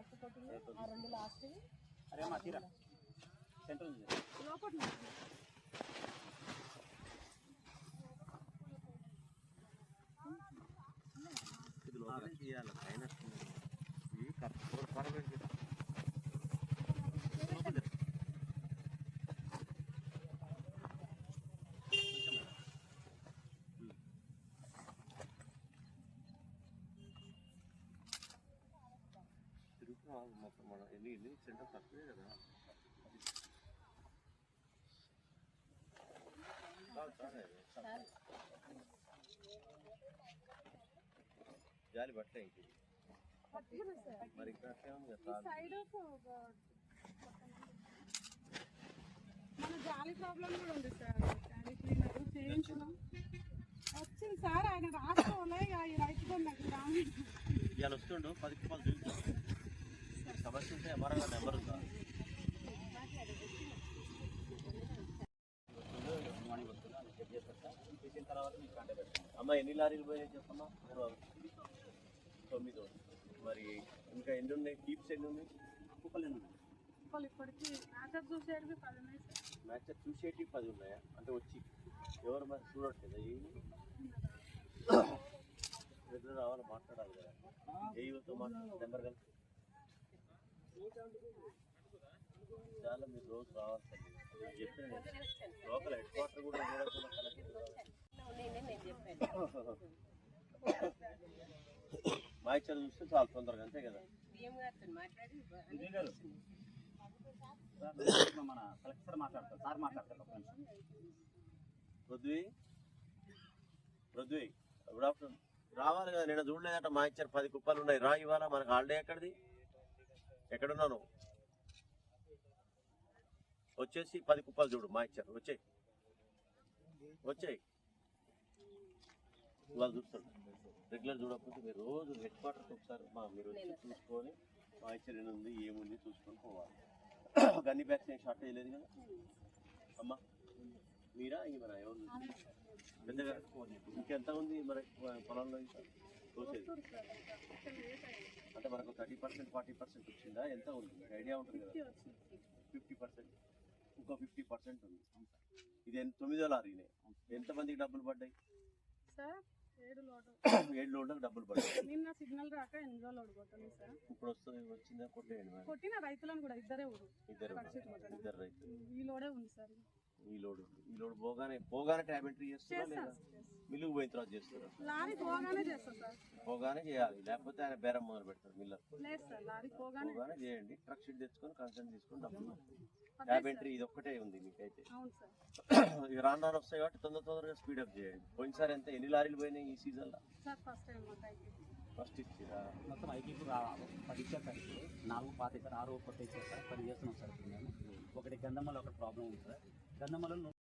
Last కొట్టింది ఆ రెండు లాస్ట్ అరే మా తీరా. సెంటర్ లోపల ఇది లోపలికి తీయాలి. పైన కరెక్ట్. పర్వాలేదు. మొత్తం మన ఎన్ని ఎన్ని సెంటర్ తక్కువే కదా. చాలు, చాలు, చాలు. జాలి పట్టలే ఇంక మరి ఇక్కడ మన జాలి ప్రాబ్లం కూడా ఉంది సార్. జాలి క్లీనర్ చేయించడం వచ్చింది సార్ ఆయన ఇక ఈ రైతు బంధు ఇవాళ వస్తుండు పది రూపాయలు సమస్య ఉంటే ఎంఆర్ఐ నెంబర్ ఉందా అమ్మ ఎన్ని లారీలు పోయినాయి చెప్పమ్మా? తొమ్మిది. మరి ఇంకా ఎన్ని ఉన్నాయి? కీప్స్ ఎన్ని ఉన్నాయి? కుప్పలు ఎన్ని ఉన్నాయి? ఇప్పటికి చూసేది పది ఉన్నాయి సార్. మ్యాచ్ చూసేటి పది ఉన్నాయా? అంటే వచ్చి ఎవరు మరి చూడట్లేదా? ఏమి దగ్గర రావాలి మాట్లాడాలి కదా. ఏ యువతో మాట్లాడాలి? నెంబర్ కలిసి చాలా మీరు రోజు రావాలి తల్లి. నేను చెప్పాను లోకల్ హెడ్ క్వార్టర్ కూడా మా ఇచ్చారు చూస్తే చాలా తొందరగా అంతే కదా? మన కలెక్టర్ మాట్లాడతారు సార్ మాట్లాడతారు ఒక నిమిషం. పృథ్వీ పృథ్వీ గుడ్ ఆఫ్టర్నూన్ రావాలి కదా నేను చూడలేదట మా ఇచ్చారు పది కుప్పలు ఉన్నాయి. రా ఇవాళ మనకు హాలిడే ఎక్కడిది? ఎక్కడున్నాను వచ్చేసి పది కుప్పలు చూడు మా ఇచ్చారు. వచ్చేయి. వచ్చేయి. ఇవాళ చూస్తాడు. రెగ్యులర్ చూడకపోతే మీరు రోజు హెడ్ క్వార్టర్కి ఒకసారి మా మీరు వచ్చి చూసుకొని మా ఇచ్చారు ఉంది ఏముంది చూసుకొని పోవాలి. గన్ని బ్యాగ్స్ ఏం షార్టేజ్ లేదు కదా? అమ్మా మీరా? మన ఎవరు? పెద్దగా? ఇంకెంత ఉంది మన పొలంలో ఇంకా అంటే మనకు థర్టీ పర్సెంట్ ఫార్టీ పర్సెంట్ వచ్చిందా? ఎంత ఉంది? ఐడియా ఉంటుంది కదా. ఫిఫ్టీ పర్సెంట్ ఇంకో ఫిఫ్టీ పర్సెంట్ ఉంది. ఇది తొమ్మిదో లారీనే. ఎంతమందికి డబ్బులు పడ్డాయి? సార్ ఏడు లోడ్లకు డబ్బులు పడ్డాయి. నిన్న సిగ్నల్ రాక ఎనిమిదో లోడు కొట్టాను సార్. ఇప్పుడు వస్తుంది వచ్చిందా? కొట్టేయండి కొట్టిన రైతులను కూడా ఇద్దరే ఊరు. ఇద్దరు కొట్టడం. ఇద్దరు రైతులు. ఈ లోడే ఉంది సార్. ఈ లోడ్ ఉంది. ఈ లోడ్ పోగానే పోగానే ట్యాబ్ ఎంట్రీ చేస్తారా లేదా? మిల్లుకు పోయిన తర్వాత చేస్తారా? లారీ పోగానే చేస్తాం సార్. పోగానే చేయాలి. లేకపోతే ఆయన బేరం మొదలు పెడతారు మిల్లర్. లేదు సార్ లారీ పోగానే. పోగానే చేయండి. ట్రక్ షీట్ తెచ్చుకొని కన్సల్ట్ తీసుకొని డబ్బులు ట్యాబ్. ఎంట్రీ ఇది ఒక్కటే ఉంది మీకైతే. ఇక రాను రాను వస్తాయి కాబట్టి తొందర తొందరగా స్పీడప్ చేయండి. పోయినసారి ఎంత ఎన్ని లారీలు పోయినాయి ఈ సీజన్లో? సార్ ఫస్ట్ టైం ఫస్ట్ ఇచ్చిరా మొత్తం ఐదు రావాలి. పది ఇచ్చారు సార్ ఇప్పుడు నాలుగు పాత ఇచ్చారు ఆరు కొత్త ఇచ్చారు సార్ పది చేస్తున్నాం సార్ ఇప్పుడు మేము. ఒకటి గంధమల ఒక ప్రాబ్లం ఉంది సార్ గంధమల